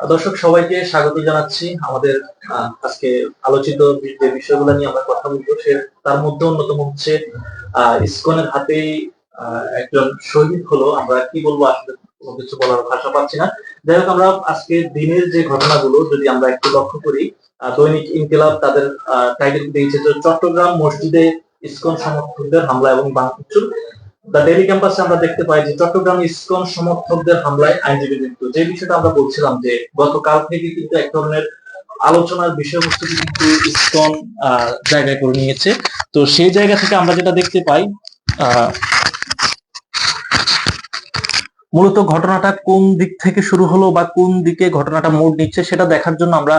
দর্শক, সবাইকে স্বাগত জানাচ্ছি আমাদের আজকে আলোচিত যে বিষয়গুলো নিয়ে আমরা কথা বলব, সে, তার মধ্যে অন্যতম হচ্ছে ইসকনের হাতেই একজন শহীদ হলো। আমরা কি বলব, আসলে কিছু বলার ভাষা পাচ্ছি না। যাই হোক, আমরা আজকে দিনের যে ঘটনাগুলো, যদি আমরা একটু লক্ষ্য করি দৈনিক ইনকিলাব তাদের টাইটেল দিয়েছে চট্টগ্রাম মসজিদে ইসকন সমর্থকদের হামলা এবং ভাঙচুর। ডেলি ক্যাম্পাসে আমরা দেখতে পাই যে চট্টগ্রাম ইসকন সমর্থকদের হামলায় আইনজীবী যে বিষয়টা আমরা বলছিলাম যে গতকাল থেকে কিন্তু এক ধরনের আলোচনার বিষয়বস্তু কিন্তু জায়গায় করে নিয়েছে। তো সেই জায়গা থেকে আমরা যেটা দেখতে পাই মূলত ঘটনাটা কোন দিক থেকে শুরু হলো বা কোন দিকে ঘটনাটা মোড় নিচ্ছে সেটা দেখার জন্য আমরা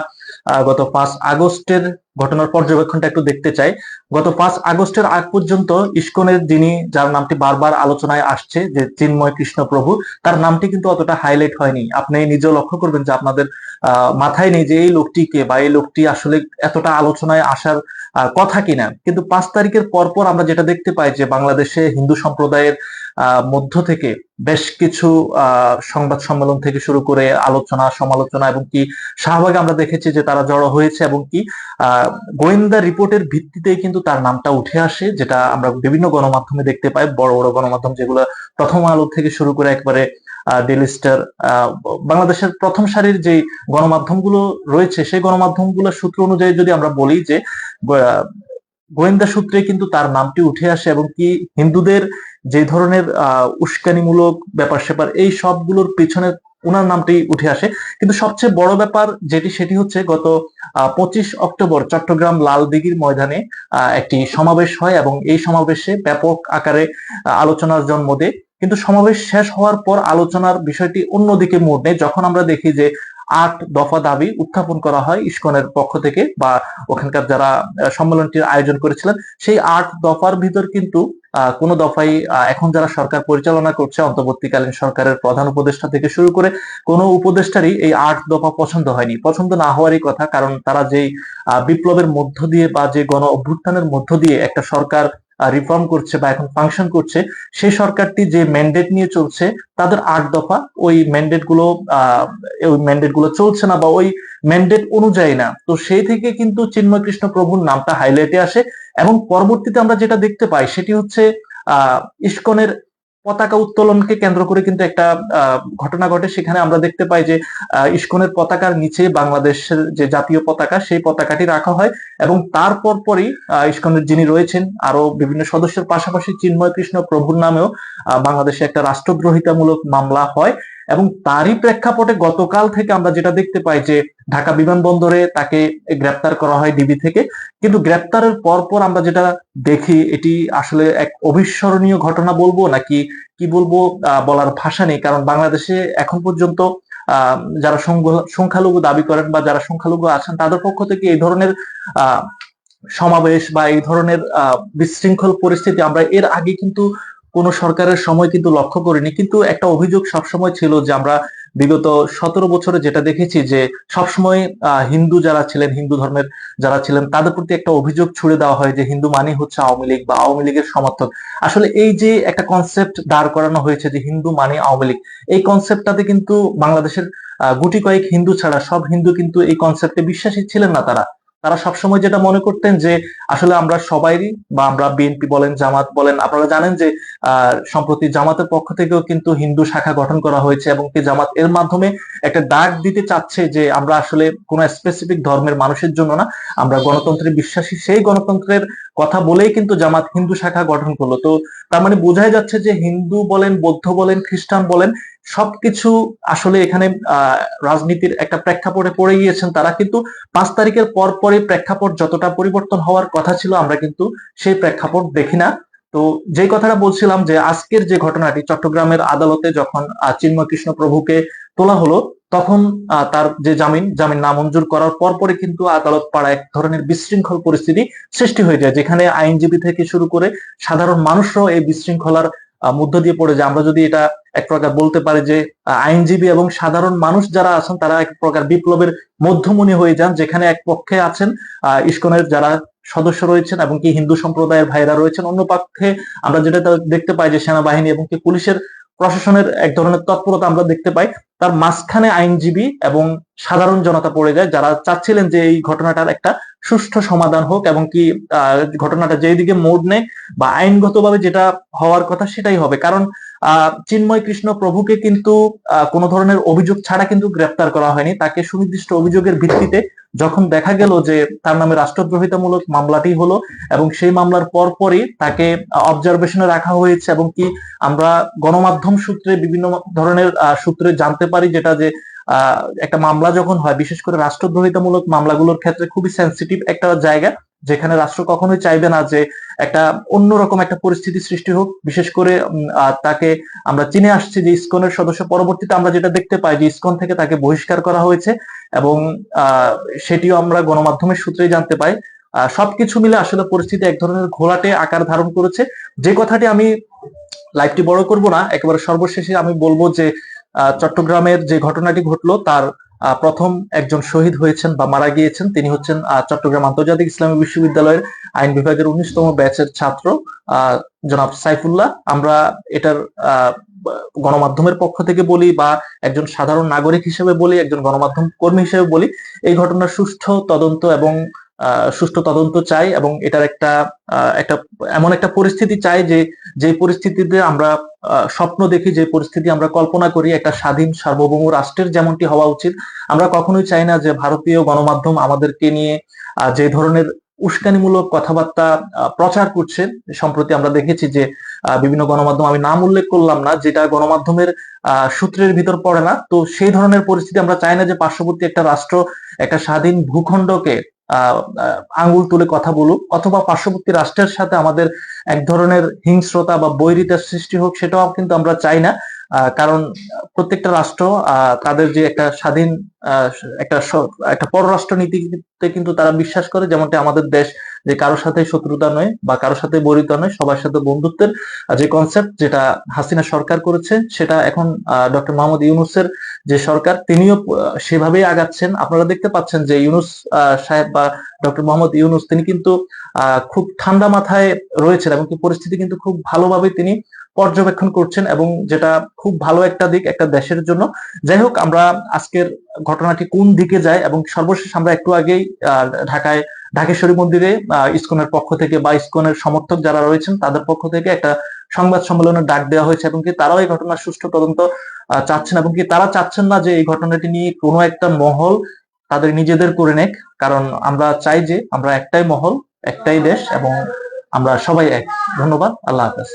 গত পাঁচ আগস্টের ঘটনার পর্যবেক্ষণটা একটু দেখতে চাই। গত পাঁচ আগস্টের আগ পর্যন্ত ইস্কনের যিনি, যার নামটি বারবার আলোচনায় আসছে, যে চিন্ময় কৃষ্ণ প্রভু তার নামটি কিন্তু অতটা হাইলাইট হয়নি। আপনি নিজেও লক্ষ্য করবেন যে আপনাদের মাথায় নেই যে এই লোকটিকে বা এই লোকটি আসলে এতটা আলোচনায় আসার কথা কিনা। কিন্তু পাঁচ তারিখের পরপর আমরা যেটা দেখতে পাই যে বাংলাদেশে হিন্দু সম্প্রদায়ের মধ্য থেকে বেশ কিছু সংবাদ সম্মেলন থেকে শুরু করে আলোচনা, সমালোচনা এবং কি, শাহবাগে আমরা দেখেছি যে তারা জড়ো হয়েছে এবং কি গোয়েন্দা রিপোর্টের ভিত্তিতেই কিন্তু তার নামটা উঠে আসে, যেটা আমরা বিভিন্ন গণমাধ্যমে দেখতে পাই। বড় বড় গণমাধ্যম যেগুলো প্রথম আলো থেকে শুরু করে একবারে ডেলি স্টার বাংলাদেশের প্রথম সারির যে গণমাধ্যমগুলো রয়েছে, সেই গণমাধ্যমগুলোর সূত্র অনুযায়ী যদি আমরা বলি যে গোয়েন্দা সূত্রে কিন্তু তার নামটি উঠে আসে এবং কি হিন্দুদের যে ধরনের, আহ, উস্কানিমূলক ব্যাপার স্যাপার এই সবগুলোর পিছনে ওনার নামটি উঠে আসে। কিন্তু সবচেয়ে বড় ব্যাপার যেটি, সেটি হচ্ছে গত পঁচিশ অক্টোবর চট্টগ্রাম লাল দিঘির ময়দানে একটি সমাবেশ হয় এবং এই সমাবেশে ব্যাপক আকারে আলোচনার জন্ম দেয়। কিন্তু সমাবেশ শেষ হওয়ার পর আলোচনার বিষয়টি অন্যদিকে মোড় নেয়। যখন আমরা দেখি যে আট দফা দাবি উত্থাপন করা হয় ইস্কনের পক্ষ থেকে বা ওখানকার যারা সম্মেলনটির আয়োজন করেছিলেন, সেই আট দফার ভিতর কিন্তু কোনো দফাই এখন যারা সরকার পরিচালনা করছে, অন্তর্বর্তীকালীন সরকারের প্রধান উপদেষ্টা থেকে শুরু করে কোনো উপদেষ্টারই এই আট দফা পছন্দ হয়নি। পছন্দ না হওয়ারই কথা, কারণ তারা যেই বিপ্লবের মধ্য দিয়ে বা যে গণ অভ্যুত্থানের মধ্য দিয়ে একটা সরকার রিফর্ম করছে বা এখন ফাংশন করছে, সেই সরকারটি যে ম্যান্ডেট নিয়ে চলছে, তাদের আট দফা ওই ম্যান্ডেটগুলো ওই ম্যান্ডেটগুলো চলছে না বা ওই ম্যান্ডেট অনুযায়ী না। তো সেই থেকে কিন্তু চিন্ময় কৃষ্ণ প্রভুর নামটা হাইলাইটে আসে এবং পরবর্তীতে আমরা যেটা দেখতে পাই সেটি হচ্ছে, আহ, ইস্কনের পতাকা উত্তোলনকে কেন্দ্র করে কিন্তু একটা ঘটনা ঘটে। সেখানে আমরা দেখতে পাই যে ইস্কনের পতাকার নিচে বাংলাদেশের যে জাতীয় পতাকা, সেই পতাকাটি রাখা হয় এবং তারপর পরই ইস্কনের যিনি রয়েছেন আরও বিভিন্ন সদস্যের পাশাপাশি চিন্ময় কৃষ্ণ প্রভুর নামেও বাংলাদেশে একটা রাষ্ট্রদ্রোহিতামূলক মামলা হয়। এবং তারই প্রেক্ষাপটে গতকাল থেকে আমরা যেটা দেখতে পাই যে ঢাকা বিমানবন্দরে তাকে গ্রেপ্তার করা হয় ডিবি থেকে। কিন্তু গ্রেপ্তারের পর পর আমরা যেটা দেখি, এটি আসলে এক অবিস্মরণীয় ঘটনা বলব নাকি কি বলব বলার ভাষা নেই। কারণ বাংলাদেশে এখন পর্যন্ত যারা সংখ্যা- সংখ্যালঘু দাবি করেন বা যারা সংখ্যালঘু আছেন, তাদের পক্ষ থেকে এই ধরনের সমাবেশ বা এই ধরনের বিশৃঙ্খল পরিস্থিতি আমরা এর আগে কিন্তু কোন সরকারের সময় কিন্তু লক্ষ্য করিনি, কিন্তু একটা অভিযোগ সবসময় ছিল যে আমরা বিগত সতেরো বছরে যেটা দেখেছি যে সবসময় হিন্দু যারা ছিলেন, হিন্দু ধর্মের যারা ছিলেন, তাদের প্রতি একটা অভিযোগ ছুড়ে দেওয়া হয় যে হিন্দু মানে হচ্ছে আওয়ামী লীগ বা আওয়ামী লীগের সমর্থক। আসলে এই যে একটা কনসেপ্ট দাঁড় করানো হয়েছে যে হিন্দু মানে আওয়ামী লীগ, এই কনসেপ্টটাতে কিন্তু বাংলাদেশের গুটি কয়েক হিন্দু ছাড়া সব হিন্দু কিন্তু এই কনসেপ্টে বিশ্বাসী ছিলেন না তারা। তারা সবসময় যেটা মনে করতেন যে আসলে আমরা সবাইরই বা আমরা বিএনপি বলেন, জামাত বলেন, আপনারা জানেন যে সম্প্রতি জামাতের পক্ষ থেকেও কিন্তু হিন্দু শাখা গঠন করা হয়েছে এবং কি জামাত এর মাধ্যমে একটা ডাক দিতে চাচ্ছে যে আমরা আসলে কোন স্পেসিফিক ধর্মের মানুষের জন্য না, আমরা গণতন্ত্রে বিশ্বাসী সেই গণতন্ত্রের কথা বলেই কিন্তু জামাত হিন্দু শাখা গঠন করল। তো তার মানে বোঝাই যাচ্ছে যে হিন্দু বলেন, বৌদ্ধ বলেন, খ্রিস্টান বলেন সবকিছু আসলে এখানে রাজনীতির একটা প্রেক্ষাপটে পড়ে গিয়েছেন তারা, কিন্তু পাঁচ তারিখের পর পরই প্রেক্ষাপট যতটা পরিবর্তন হওয়ার কথা ছিল, আমরা কিন্তু সেই প্রেক্ষাপট দেখি না। তো যে কথাটা বলছিলাম যে আজকের যে ঘটনাটি, চট্টগ্রামের আদালতে যখন চিন্ময় কৃষ্ণ প্রভুকে তোলা হলো, তখন তার যে জামিন জামিন নামঞ্জুর করার পরপরই কিন্তু আদালত পাড়া এক ধরনের বিশৃঙ্খল পরিস্থিতি সৃষ্টি হয়ে যায়, যেখানে আইনজীবী থেকে শুরু করে সাধারণ মানুষরাও এই বিশৃঙ্খলার মধ্য দিয়ে পড়ে যায়। আমরা যদি এটা এক প্রকার বলতে পারে যে আইনজীবী এবং সাধারণ মানুষ যারা আছেন, তারা এক প্রকার বিপ্লবের মধ্যমণি হয়ে যান, যেখানে এক পক্ষে আছেন ইস্কনের যারা সদস্য রয়েছেন এবং কি হিন্দু সম্প্রদায়ের ভাইরা রয়েছেন। অন্য পক্ষে আমরা যেটা দেখতে পাই যে, সেনাবাহিনী এবং কি পুলিশের প্রশাসনের এক ধরনের তৎপরতা আমরা দেখতে পাই। তার মাঝখানে আইনজীবী এবং সাধারণ জনতা পড়ে যায়, যারা চাচ্ছিলেন যে এই ঘটনাটার একটা সুষ্ঠু সমাধান হোক এবং কি ঘটনাটা যেই দিকে মোড় নেয় বা আইনগতভাবে যেটা হওয়ার কথা সেটাই হবে। কারণ চিন্ময় কৃষ্ণ প্রভুকে কিন্তু কোনো ধরনের অভিযোগ ছাড়া কিন্তু গ্রেপ্তার করা হয়নি। তাকে সুনির্দিষ্ট অভিযোগের ভিত্তিতে যখন দেখা গেল যে তার নামে রাষ্ট্রদ্রোহিতামূলক মামলাটি হলো এবং সেই মামলার পরপরই তাকে অবজারভেশনে রাখা হয়েছে এবং কি আমরা গণমাধ্যম সূত্রে বিভিন্ন ধরনের সূত্রে জানতে পারি যেটা যে একটা মামলা যখন হয়, বিশেষ করে রাষ্ট্রদ্রোহিতামূলক মামলাগুলোর ক্ষেত্রে খুবই সেন্সিটিভ একটা জায়গা। যেখানে রাষ্ট্র কখনোই চাইবে না যে একটা অন্যরকম একটা পরিস্থিতি সৃষ্টি হোক। বিশেষ করে তাকে আমরা চিনে আসছি যে ইসকনের সদস্য। পরবর্তীতে আমরা যেটা দেখতে পাই যে ইসকন থেকে তাকে বহিষ্কার করা হয়েছে এবং সেটিও আমরা গণমাধ্যমের সূত্রেই জানতে পাই। সবকিছু মিলে আসলে পরিস্থিতি এক ধরনের ঘোলাটে আকার ধারণ করেছে। যে কথাটি আমি লাইভটি বড় করব না, একেবারে সর্বশেষে আমি বলব যে চট্টগ্রামের যে ঘটনাটি ঘটলো, তার প্রথম একজন শহীদ হয়েছেন বা মারা গিয়েছেন। তিনি হচ্ছেন চট্টগ্রাম আন্তর্জাতিক ইসলামী বিশ্ববিদ্যালয়ের আইন বিভাগের উনিশতম ব্যাচের ছাত্র জনাব সাইফুল্লাহ। আমরা এটার গণমাধ্যমের পক্ষ থেকে বলি বা একজন সাধারণ নাগরিক হিসেবে বলি, একজন গণমাধ্যম কর্মী হিসেবে বলি। এই ঘটনার সুষ্ঠু তদন্ত এবং সুষ্ঠু তদন্ত চাই এবং এটার একটা একটা, এমন একটা পরিস্থিতি চাই যে যে পরিস্থিতিতে আমরা স্বপ্ন দেখি, যে পরিস্থিতি আমরা কল্পনা করি একটা স্বাধীন সার্বভৌম রাষ্ট্রের যেমনটি হওয়া উচিত। আমরা কখনোই চাই না যে ভারতীয় গণমাধ্যম আমাদেরকে নিয়ে যে ধরনের উস্কানিমূলক কথাবার্তা প্রচার করছে সম্প্রতি আমরা দেখেছি যে বিভিন্ন গণমাধ্যম, আমি নাম উল্লেখ করলাম না, যেটা গণমাধ্যমের সূত্রের ভিতর পড়ে না। তো সেই ধরনের পরিস্থিতি আমরা চাই না যে পার্শ্ববর্তী একটা রাষ্ট্র, একটা স্বাধীন ভূখণ্ডকে আঙ্গুল তুলে কথা বলুক, অথবা পার্শ্ববর্তী রাষ্ট্রের সাথে আমাদের এক ধরনের হিংস্রতা বা বৈরিতার সৃষ্টি হোক, সেটাও কিন্তু আমরা চাই না। কারণ প্রত্যেকটা রাষ্ট্র তাদের যে একটা স্বাধীন একটা একটা পররাষ্ট্র নীতিতে কিন্তু তারা বিশ্বাস করে, যেমনটি আমাদের দেশ যে কারোর সাথে শত্রুতা নয় বা কারোর সাথে বৈরিতা নয়, সবার সাথে বন্ধুত্বের যে কনসেপ্ট যেটা হাসিনা সরকার করেছে, সেটা এখন ডক্টর মোহাম্মদ ইউনুসের যে সরকার, তিনিও সেভাবেই আগাচ্ছেন। আপনারা দেখতে পাচ্ছেন যে ইউনুস সাহেব বা ডক্টর মোহাম্মদ ইউনুস, তিনি কিন্তু খুব ঠান্ডা মাথায় রয়েছেন এবং পরিস্থিতি কিন্তু খুব ভালোভাবে তিনি পর্যবেক্ষণ করছেন এবং যেটা খুব ভালো একটা দিক একটা দেশের জন্য। যাই হোক, আমরা আজকের ঘটনাটি কোন দিকে যায় এবং সর্বশেষ আমরা একটু আগেই ঢাকায় ঢাকেশ্বরী মন্দিরে ইসকনের পক্ষ থেকে বা ইসকনের সমর্থক যারা রয়েছেন, তাদের পক্ষ থেকে একটা সংবাদ সম্মেলনের ডাক দেওয়া হয়েছে এবং কি তারাও এই ঘটনার সুষ্ঠু তদন্ত চাচ্ছেন এবং কি তারা চাচ্ছেন না যে এই ঘটনাটি নিয়ে কোনো একটা মহল তাদের নিজেদের করে নেক। কারণ আমরা চাই যে আমরা একটাই মহল, একটাই দেশ এবং আমরা সবাই এক। ধন্যবাদ। আল্লাহ হাফেজ।